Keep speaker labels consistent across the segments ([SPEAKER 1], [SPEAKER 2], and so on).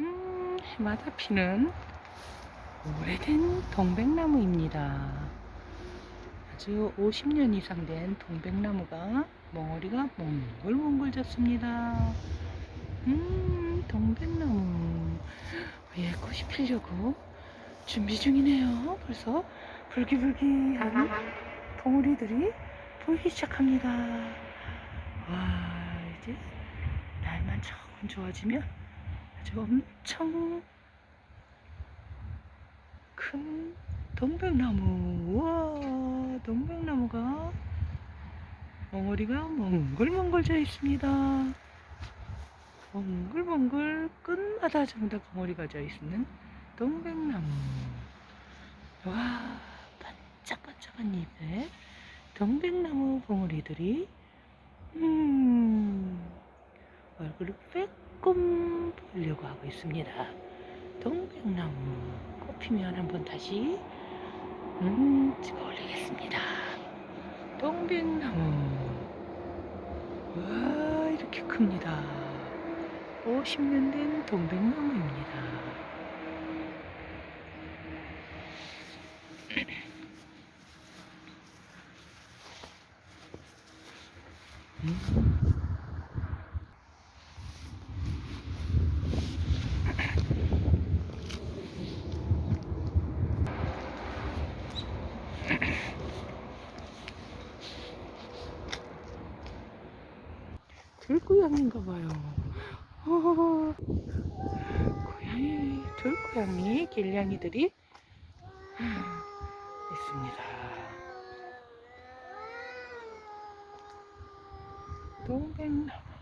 [SPEAKER 1] 음, 해마다 피는 오래된 동백나무입니다. 아주 50년 이상 된 동백나무가 멍어리가 몽글몽글 졌습니다. 음, 동백나무. 예, 꽃이 피려고 준비 중이네요. 벌써 불기불기한 봉우리들이 보이기 시작합니다. 와, 이제 날만 조금 좋아지면 엄청 큰 동백나무. 우와, 동백나무가 멍어리가 몽글몽글 져 있습니다. 몽글몽글 끝마다 전부 다 벙어리가 져 있는 동백나무. 와, 반짝반짝한 잎에 동백나무 봉우리들이, 음, 얼굴을 빼꼼 보려고 하고 있습니다. 동백나무. 꽃피면 한번 다시, 음, 찍어 올리겠습니다. 동백나무. 와, 이렇게 큽니다. 50년 된 동백나무입니다. 음. 들고양인가 봐요. 어, 고양이, 들고양이, 길냥이들이 있습니다. 동백나무.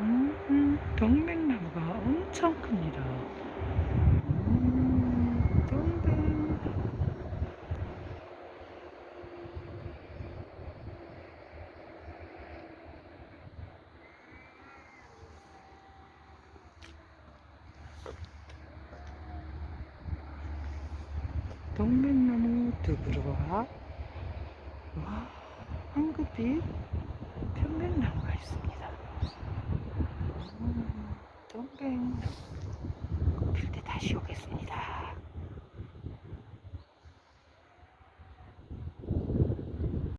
[SPEAKER 1] 음, 음, 동백나무가 엄청 큽니다. 음, 동백. 동백나무 두그러와 와 황급빛 편백나무가 있습니다.